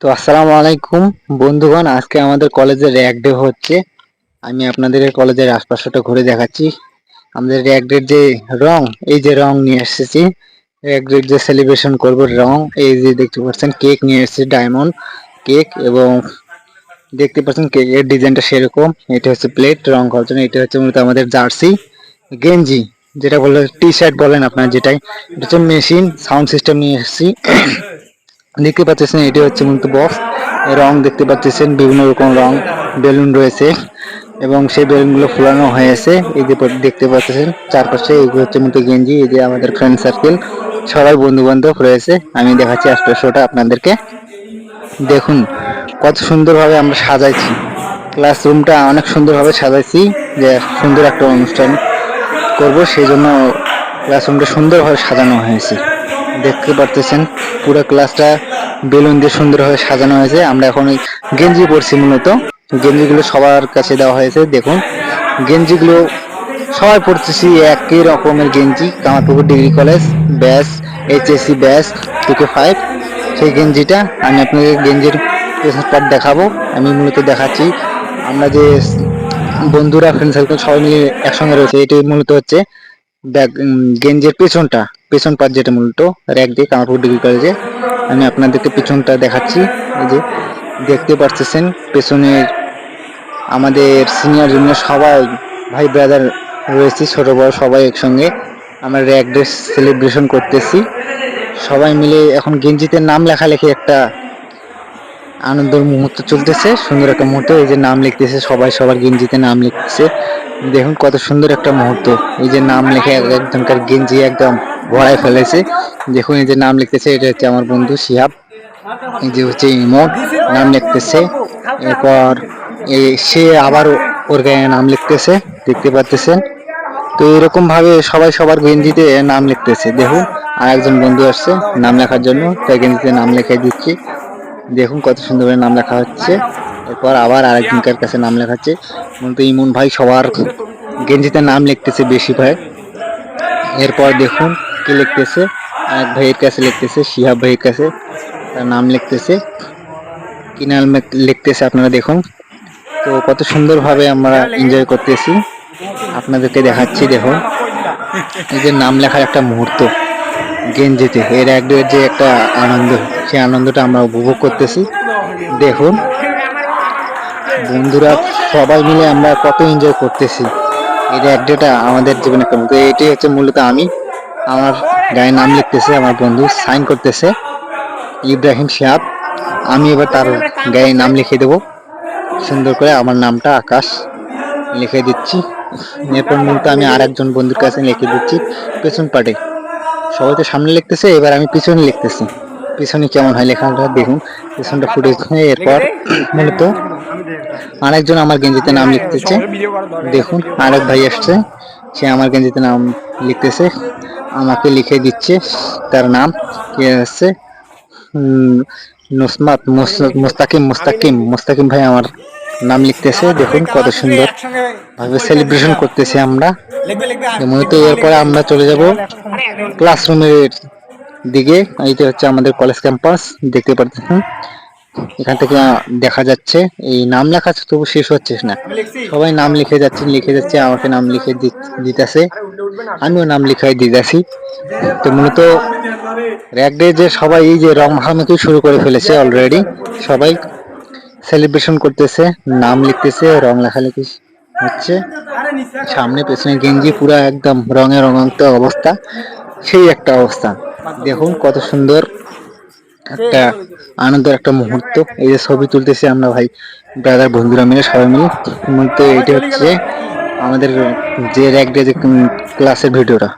তো আসসালামু আলাইকুম। বন্ধুগণ, আজকে আমাদের কলেজের র্যাক ডে হচ্ছে। আমি আপনাদের কলেজের আশপাশটা ঘুরে দেখাচ্ছি। আমাদের র্যাক ডের যে রং, এই যে রং নিয়ে এসেছি। র্যাক ডের যে সেলিব্রেশন করব রং, এই যে দেখতে পাচ্ছেন, কেক নিয়ে এসেছি, ডায়মন্ড কেক এবং দেখতে পাচ্ছেন কেকের ডিজাইনটা সেরকম। এটা হচ্ছে প্লেট, রং করার জন্য এটা হচ্ছে মূলত আমাদের জার্সি। গেঞ্জি, যেটা বলে টি শার্ট বলেন আপনার যেটাই, এটা হচ্ছে মেশিন, সাউন্ড সিস্টেম নিয়ে এসেছি। দেখতে পাচ্ছেন, এটি হচ্ছে মূলত বক্স। রং দেখতে পাচ্ছেন, বিভিন্ন রকম রং বেলুন রয়েছে এবং সেই বেলুনগুলো ফুলানো হয়েছে। এই যে দেখতে পাচ্ছেন, চারপাশে এগুলো হচ্ছে মূলত গেঞ্জি, এই যে আমাদের ফ্রেন্ড সার্কেল সবাই বন্ধু বান্ধব রয়েছে। আমি দেখাচ্ছি আশপাশটা আপনাদেরকে। দেখুন, কত সুন্দরভাবে আমরা সাজাইছি। ক্লাসরুমটা অনেক সুন্দরভাবে সাজাইছি যে সুন্দর একটা অনুষ্ঠান করব, সেই জন্য ক্লাসরুমটা সুন্দরভাবে সাজানো হয়েছে। দেখতে পারতেছেন, পুরো ক্লাসটা বেলুন দিয়ে সুন্দরভাবে সাজানো হয়েছে। আমরা এখন এই গেঞ্জি পরছি মূলত। গেঞ্জিগুলো সবার কাছে দেওয়া হয়েছে, দেখুন। গেঞ্জিগুলো সবাই পড়তেছি একই রকমের গেঞ্জি, Kamarpukur degree college, batch HSC batch থেকে ফাইভ সেই গেঞ্জিটা আমি আপনাকে গেঞ্জির পার্ট দেখাবো। আমি মূলত দেখাচ্ছি। আমরা যে বন্ধুরা ফ্রেন্ড সার্কেল সবাই মিলে একসঙ্গে রয়েছে এটি মূলত হচ্ছে গেঞ্জের পেছনটা। পেছন পাট যেটা মূলত র্যাক দিয়ে কামারপুর ডিগ্রি কলেজে। আমি আপনাদেরকে পেছনটা দেখাচ্ছি, এই যে দেখতে পারতেছেন পেছনের আমাদের সিনিয়র জুনিয়র সবাই ভাই ব্রাদার রয়েছে, ছোট, বড় সবাই একসঙ্গে। আমরা র্যাক ডে সেলিব্রেশন করতেছি। সবাই মিলে এখন গেঞ্জিতে নাম লেখালেখি একটা আনন্দের মুহূর্ত চলতেছে, সুন্দর একটা মুহূর্ত। এই যে নাম লিখতেছে সবাই, সবার গেঞ্জিতে নাম লিখতেছে। দেখুন কত সুন্দর একটা মুহূর্ত। এই যে নাম লিখে এক- একজনকার গেঞ্জি একদম ভরাই ফেলেছে। দেখুন এই যে নাম লিখতেছে, এটা হচ্ছে আমার বন্ধু শিহাব। এই যে হচ্ছে ইমন নাম লিখতেছে। এরপর সে আবার ওর গায়ে নাম লিখতেছে, দেখতে পাচ্ছেন। তো এরকম ভাবে সবাই সবার গেঞ্জিতে নাম লিখতেছে। দেখুন আর একজন বন্ধু আসছে নাম লেখার জন্য, তাই গেঞ্জিতে নাম লিখে দিচ্ছি। দেখুন কত সুন্দরভাবে নাম লেখা হচ্ছে। এরপর আবার আরেকজনকার কাছে নাম লেখাচ্ছে মূলত ইমন ভাই সবার গেঞ্জিতে নাম লিখতেছে বেশি ভাই এরপর দেখুন কি লিখতেছে? এক ভাইয়ের কাছে লিখতেছে, শিহাব ভাইয়ের কাছে। তার নাম লিখতেছে কি নাম লিখতেছে, আপনারা দেখুন। তো কত সুন্দরভাবে আমরা এনজয় করতেছি। আপনাদেরকে দেখাচ্ছি, দেখুন। এই যে নাম লেখার একটা মুহূর্ত, গেঞ্জিতে। এর এক দুয়ের যে একটা আনন্দ, সেই আনন্দটা আমরা উপভোগ করতেছি। দেখুন। বন্ধুরা, সবাই মিলে আমরা কত এনজয় করতেছি। এই এক ডেটা আমাদের জীবনে একটা এটাই হচ্ছে মূলত আমি। আমার গায়ে নাম লিখতেছে, আমার বন্ধু সাইন করতেছে। ইব্রাহিম শিহাব, আমি এবার তার গায়ে নাম লিখে দেবো। সুন্দর করে আমার নামটা আকাশ লিখে দিচ্ছি। এরপর মূলত আমি আর একজন বন্ধুর কাছে লিখে দিচ্ছি, পেছন পাটে। সবাই তো সামনে লিখতেছে, এবার আমি পিছনে লিখতেছি। পিছনে কেমন হয় লেখাটা দেখুন। পিছনটা ফুটে এরপর মূলত আরেকজন আমার গেঞ্জিতে নাম লিখতেছে। দেখুন, আরেক ভাই আসছে। সে আমার গেঞ্জিতে নাম লিখতেছে। আমাকে লিখে দিচ্ছে, তার নাম কি আছে? নুসমাত মুস- মুস্তাকিম মুস্তাকিম মুস্তাকিম ভাই আমার নাম লিখতেছে, দেখুন কত সুন্দর ভাবে সেলিব্রেশন করতেছি আমরা। মূলত এরপরে আমরা চলে যাব ক্লাসরুমের দিকে, এইটা হচ্ছে আমাদের কলেজ ক্যাম্পাস দেখতে পাচ্ছেন এখান থেকে দেখা যাচ্ছে। এই নাম লেখা তবু শেষ হচ্ছে না। সবাই নাম লিখে যাচ্ছে লিখে যাচ্ছে, আমাকে নাম লিখে দিতেছে। আমিও নাম লিখাই দিতেছি। তো মূলত র্যাক ডে যে সবাই, এই যে রং মাখামাখি শুরু করে ফেলেছে অলরেডি সবাই সেলিব্রেশন করতেছে, নাম লিখতেছে, রং লেখালেখি হচ্ছে। সামনে, পেছনে গেঞ্জি, পুরো একদম রঙে রঙান্ত অবস্থা। সেই একটা অবস্থা। দেখুন কত সুন্দর। একটা আনন্দের একটা মুহূর্ত। এই যে ছবি তুলতেছি আমরা ভাই ব্রাদার বন্ধুরা মিলে সবাই মিলে। মূলত এটা হচ্ছে আমাদের যে র্যাক ডে যে ক্লাসের ভিডিওটা।